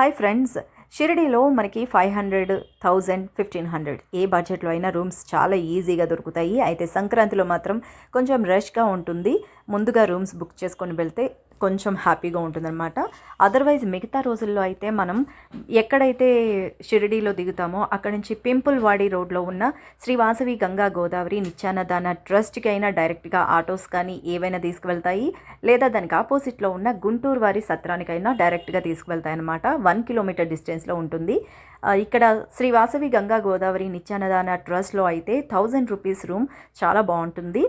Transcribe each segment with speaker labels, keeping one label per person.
Speaker 1: Hi friends షిరిడీలో మనకి five hundred thousand fifteen hundred ఏ బడ్జెట్లో అయినా రూమ్స్ చాలా ఈజీగా దొరుకుతాయి. అయితే సంక్రాంతిలో మాత్రం కొంచెం రష్గా ఉంటుంది. ముందుగా రూమ్స్ బుక్ చేసుకొని వెళ్తే కొంచెం హ్యాపీగా ఉంటుందన్నమాట. అదర్వైజ్ మిగతా రోజుల్లో అయితే మనం ఎక్కడైతే షిరిడీలో దిగుతామో అక్కడ నుంచి పింపుల్వాడి రోడ్లో ఉన్న శ్రీవాసవి గంగా గోదావరి నిత్యానదాన ట్రస్ట్కి అయినా డైరెక్ట్గా ఆటోస్ కానీ ఏవైనా తీసుకువెళ్తాయి. లేదా దానికి ఆపోజిట్లో ఉన్న గుంటూరు వారి సత్రానికైనా డైరెక్ట్గా తీసుకువెళ్తాయి అనమాట వన్ కిలోమీటర్ డిస్టెన్స్లో ఉంటుంది. ఇక్కడ శ్రీవాసవి గంగా గోదావరి నిత్యానదాన ట్రస్ట్లో అయితే థౌజండ్ రూపీస్ రూమ్ చాలా బాగుంటుంది.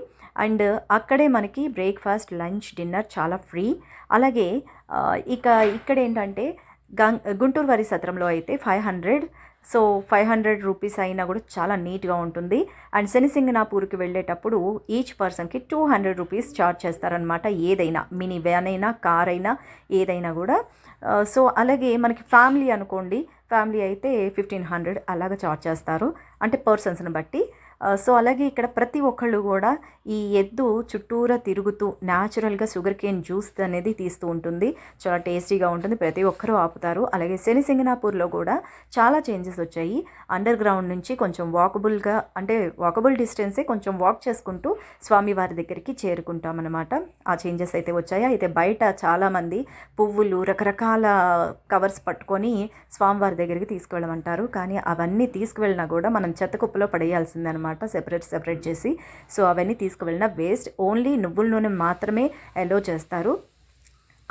Speaker 1: అండ్ అక్కడే మనకి బ్రేక్ఫాస్ట్ లంచ్ డిన్నర్ చాలా ఫ్రీ. అలాగే ఇక ఇక్కడ ఏంటంటే గం గుంటూరు వారి సత్రంలో అయితే five hundred so five hundred rupees అయినా కూడా చాలా నీట్గా ఉంటుంది. అండ్ శనిసింగనాపూర్కి వెళ్ళేటప్పుడు ఈచ్ పర్సన్కి టూ హండ్రెడ్ రూపీస్ ఛార్జ్ చేస్తారనమాట ఏదైనా మినీ వ్యాన్ అయినా కార్ అయినా ఏదైనా కూడా. సో అలాగే మనకి ఫ్యామిలీ అనుకోండి ఫ్యామిలీ అయితే ఫిఫ్టీన్ హండ్రెడ్ అలాగ ఛార్జ్ చేస్తారు. అంటే పర్సన్స్ని బట్టి. సో అలాగే ఇక్కడ ప్రతి ఒక్కళ్ళు కూడా ఈ ఎద్దు చుట్టూరా తిరుగుతూ న్యాచురల్గా షుగర్ కేన్ జ్యూస్ అనేది తీస్తూ ఉంటుంది. చాలా టేస్టీగా ఉంటుంది. ప్రతి ఒక్కరూ ఆపుతారు. అలాగే శనిసింగనాపూర్లో కూడా చాలా చేంజెస్ వచ్చాయి. అండర్ గ్రౌండ్ నుంచి కొంచెం వాకబుల్గా అంటే వాకబుల్ డిస్టెన్సే కొంచెం వాక్ చేసుకుంటూ స్వామివారి దగ్గరికి చేరుకుంటామన్నమాట. ఆ చేంజెస్ అయితే వచ్చాయి. అయితే బయట చాలామంది పువ్వులు రకరకాల కవర్స్ పట్టుకొని స్వామివారి దగ్గరికి తీసుకువెళ్ళమంటారు. కానీ అవన్నీ తీసుకువెళ్ళినా కూడా మనం చెత్త కుప్పలో పడేయాల్సిందనమాట అనమాట సెపరేట్ సెపరేట్ చేసి. సో అవన్నీ తీసుకువెళ్ళిన వేస్ట్ ఓన్లీ నువ్వుల నూనె మాత్రమే ఎలో చేస్తారు.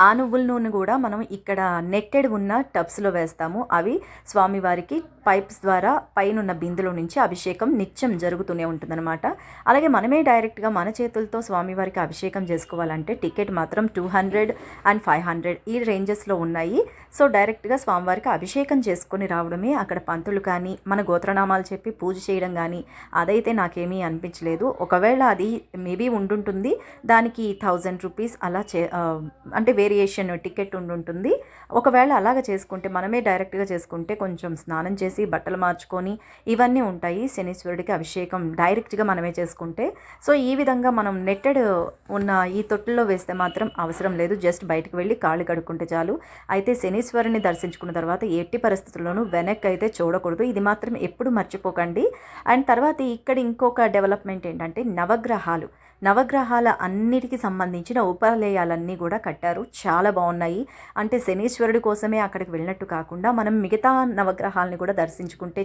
Speaker 1: ఆ నువ్వుల నూనె కూడా మనం ఇక్కడ నెట్టెడ్ ఉన్న టబ్స్లో వేస్తాము. అవి స్వామివారికి పైప్స్ ద్వారా పైనున్న బిందులో నుంచి అభిషేకం నిత్యం జరుగుతూనే ఉంటుందన్నమాట. అలాగే మనమే డైరెక్ట్గా మన చేతులతో స్వామివారికి అభిషేకం చేసుకోవాలంటే టికెట్ మాత్రం two hundred and five hundred ఈ రేంజెస్లో ఉన్నాయి. సో డైరెక్ట్గా స్వామివారికి అభిషేకం చేసుకొని రావడమే అక్కడ పంతులు కానీ మన గోత్రనామాలు చెప్పి పూజ చేయడం కానీ అదైతే నాకేమీ అనిపించలేదు. ఒకవేళ అది మేబీ ఉండుంటుంది. దానికి థౌజండ్ రూపీస్ అలా చే అంటే వేరే వేరియేషన్ టికెట్ ఉండుంటుంది. ఒకవేళ అలాగ చేసుకుంటే మనమే డైరెక్ట్గా చేసుకుంటే కొంచెం స్నానం చేసి బట్టలు మార్చుకొని ఇవన్నీ ఉంటాయి. శనీశ్వరుడికి అభిషేకం డైరెక్ట్గా మనమే చేసుకుంటే. సో ఈ విధంగా మనం నెట్టెడ్ ఉన్న ఈ తొట్టులో వేస్తే మాత్రం అవసరం లేదు. జస్ట్ బయటకు వెళ్ళి కాళ్ళు కడుక్కుంటే చాలు. అయితే శనీశ్వరుని దర్శించుకున్న తర్వాత ఎట్టి పరిస్థితుల్లోనూ వెనక్కి అయితే చూడకూడదు. ఇది మాత్రం ఎప్పుడు మర్చిపోకండి. అండ్ తర్వాత ఇక్కడ ఇంకొక డెవలప్మెంట్ ఏంటంటే నవగ్రహాలు. నవగ్రహాల అన్నిటికి సంబంధించిన ఉపాలయాలన్నీ కూడా కట్టారు. చాలా బాగున్నాయి. అంటే శనీశ్వరుడి కోసమే అక్కడికి వెళ్ళినట్టు కాకుండా మనం మిగతా నవగ్రహాలని కూడా దర్శించుకుంటే